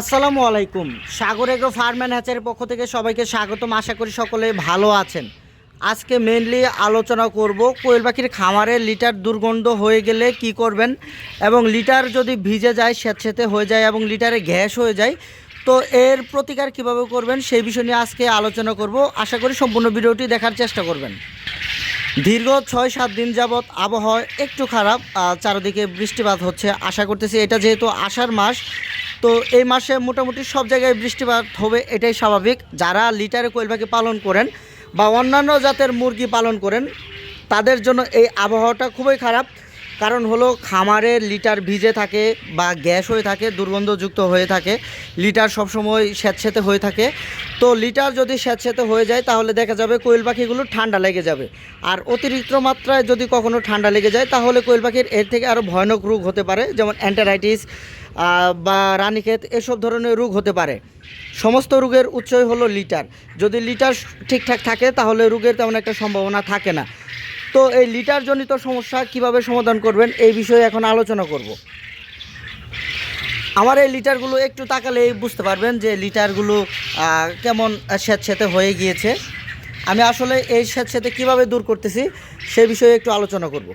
আসসালামু আলাইকুম। Sagar agro farm and হ্যাচারের পক্ষ থেকে সবাইকে স্বাগতম। আশা করি সকলে ভালো আছেন। আজকে মেনলি আলোচনা করব কোয়েল পাখির খামারে লিটার দুর্গন্ধ হয়ে গেলে কি করবেন এবং লিটার যদি ভিজে যায় স্যাঁতস্যাঁতে হয়ে যায় এবং লিটারে গ্যাস হয়ে যায়, তো এর প্রতিকার কীভাবে করবেন সেই বিষয় নিয়ে আজকে আলোচনা করব। আশা করি সম্পূর্ণ ভিডিওটি দেখার চেষ্টা করবেন। দীর্ঘ ছয় সাত দিন যাবৎ আবহাওয়া একটু খারাপ চারদিকে বৃষ্টিপাত হচ্ছে। আশা করতেছি এটা যেহেতু আষাঢ় মাস তো এই মাসে মোটামুটি সব জায়গায় বৃষ্টিপাত হবে, এটাই স্বাভাবিক। যারা লিটারে কোয়েল পাখি পালন করেন বা অন্যান্য জাতের মুরগি পালন করেন, তাদের জন্য এই আবহাওয়াটা খুবই খারাপ। কারণ হলো খামারের লিটার ভিজে থাকে বা গ্যাস হয়ে থাকে, দুর্গন্ধযুক্ত হয়ে থাকে, লিটার সবসময় স্যাঁতস্যাঁতে হয়ে থাকে। তো লিটার যদি স্যাঁতস্যাঁতে হয়ে যায় তাহলে দেখা যাবে কোয়েল পাখিগুলো ঠান্ডা লেগে যাবে। আর অতিরিক্ত মাত্রায় যদি কখনো ঠান্ডা লেগে যায় তাহলে কোয়েল পাখির এর থেকে আরও ভয়ানক রোগ হতে পারে, যেমন অ্যান্টারাইটিস বা রানীক্ষেত এসব ধরনের রোগ হতে পারে। সমস্ত রোগের উৎসই হলো লিটার। যদি লিটার ঠিকঠাক থাকে তাহলে রোগের তেমন একটা সম্ভাবনা থাকে না। তো এই লিটার জনিত সমস্যা কীভাবে সমাধান করবেন এই বিষয়ে এখন আলোচনা করব। আমার এই লিটারগুলো একটু তাকালেই বুঝতে পারবেন যে লিটারগুলো কেমন স্যাঁতস্যাঁতে হয়ে গিয়েছে। আমি আসলে এই স্যাঁতস্যাঁতে কীভাবে দূর করতেছি সে বিষয়ে একটু আলোচনা করব।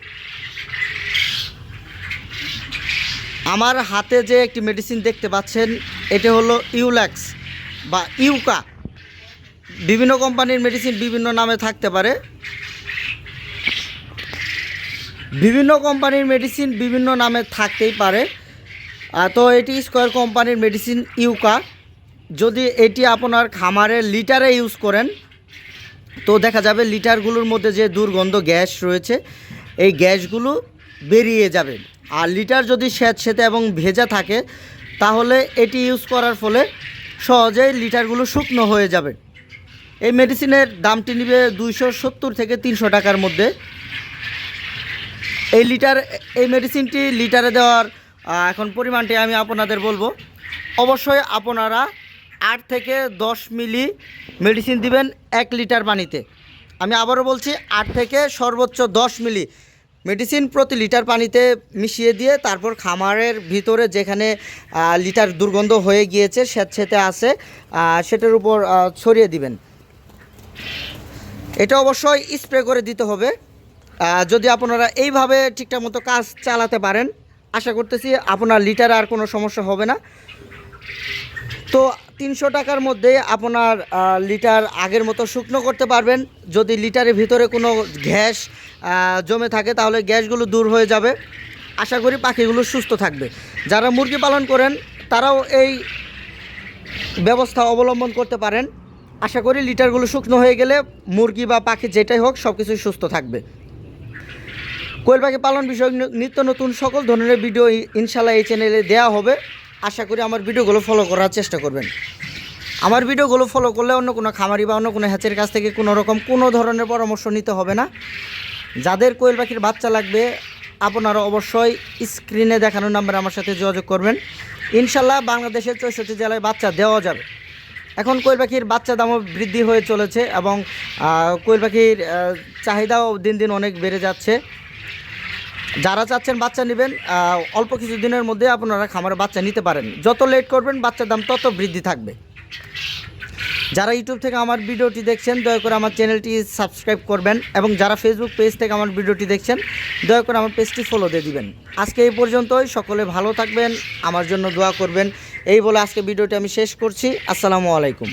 আমার হাতে যে একটি মেডিসিন দেখতে পাচ্ছেন, এটা হলো ইউল্যাক্স বা ইউকা বিভিন্ন কোম্পানির মেডিসিন বিভিন্ন নামে থাকতে পারে। বিভিন্ন কোম্পানির মেডিসিন বিভিন্ন নামে থাকতেই পারে। তো এটি স্কোয়ার কোম্পানির মেডিসিন ইউকা যদি এটি আপনার খামারের লিটারে ইউজ করেন, তো দেখা যাবে লিটারগুলোর মধ্যে যে দুর্গন্ধ গ্যাস রয়েছে, এই গ্যাসগুলো বেরিয়ে যাবে। আর লিটার যদি স্যাঁতস্যাঁতে এবং ভেজা থাকে, তাহলে এটি ইউজ করার ফলে সহজেই লিটারগুলো শুকনো হয়ে যাবে। এই মেডিসিনের দামটি নিবে দুইশো সত্তর থেকে তিনশো টাকার মধ্যে। এই লিটার, এই মেডিসিনটি লিটারে দেওয়ার এখন পরিমাণটি আমি আপনাদের বলব। অবশ্যই আপনারা আট থেকে দশ মিলি মেডিসিন দিবেন এক লিটার পানিতে। আমি আবারও বলছি, আট থেকে সর্বোচ্চ দশ মিলি মেডিসিন প্রতি লিটার পানিতে মিশিয়ে দিয়ে তারপর খামারের ভিতরে যেখানে লিটার দুর্গন্ধ হয়ে গিয়েছে স্যাঁতস্যাঁতে আছে সেটার উপর ছড়িয়ে দিবেন। এটা অবশ্যই স্প্রে করে দিতে হবে। যদি আপনারা এইভাবে ঠিকঠাক মতো কাজ চালাতে পারেন, আশা করতেছি আপনার লিটারে আর কোনো সমস্যা হবে না। তো তিনশো টাকার মধ্যে আপনার লিটার আগের মতো শুকনো করতে পারবেন। যদি লিটারের ভিতরে কোনো গ্যাস জমে থাকে, তাহলে গ্যাসগুলো দূর হয়ে যাবে। আশা করি পাখিগুলো সুস্থ থাকবে। যারা মুরগি পালন করেন, তারাও এই ব্যবস্থা অবলম্বন করতে পারেন। আশা করি লিটারগুলো শুকনো হয়ে গেলে মুরগি বা পাখি যেটাই হোক সব কিছুই সুস্থ থাকবে। কোয়েল পাখি পালন বিষয়ক নিত্য নতুন সকল ধরনের ভিডিও ইনশাল্লাহ এই চ্যানেলে দেওয়া হবে। আশা করি আমার ভিডিওগুলো ফলো করার চেষ্টা করবেন। আমার ভিডিওগুলো ফলো করলে অন্য কোনো খামারি বা অন্য কোনো হ্যাচের কাছ থেকে কোনো রকম কোনো ধরনের পরামর্শ নিতে হবে না। যাদের কোয়েল পাখির বাচ্চা লাগবে, আপনারা অবশ্যই স্ক্রিনে দেখানো নাম্বারে আমার সাথে যোগাযোগ করবেন। ইনশাল্লাহ বাংলাদেশের চৌষট্টি জেলায় বাচ্চা দেওয়া যাবে। এখন কোয়েল পাখির বাচ্চা দামও বৃদ্ধি হয়ে চলেছে এবং কোয়েল পাখির চাহিদাও দিন দিন অনেক বেড়ে যাচ্ছে। যারা চাচ্ছেন বাচ্চা নেবেন অল্প কিছু দিনের মধ্যে আপনারা খামারে বাচ্চা নিতে পারেন। যত লেট করবেন, বাচ্চার দাম তত বৃদ্ধি থাকবে। যারা ইউটিউব থেকে আমার ভিডিওটি দেখছেন, দয়া করে আমার চ্যানেলটি সাবস্ক্রাইব করবেন এবং যারা ফেসবুক পেজ থেকে আমার ভিডিওটি দেখছেন, দয়া করে আমার পেজটি ফলো দিয়ে দিবেন। আজকে এই পর্যন্তই, সকলে ভালো থাকবেন, আমার জন্য দোয়া করবেন। এই বলে আজকে ভিডিওটি আমি শেষ করছি। আসসালামু আলাইকুম।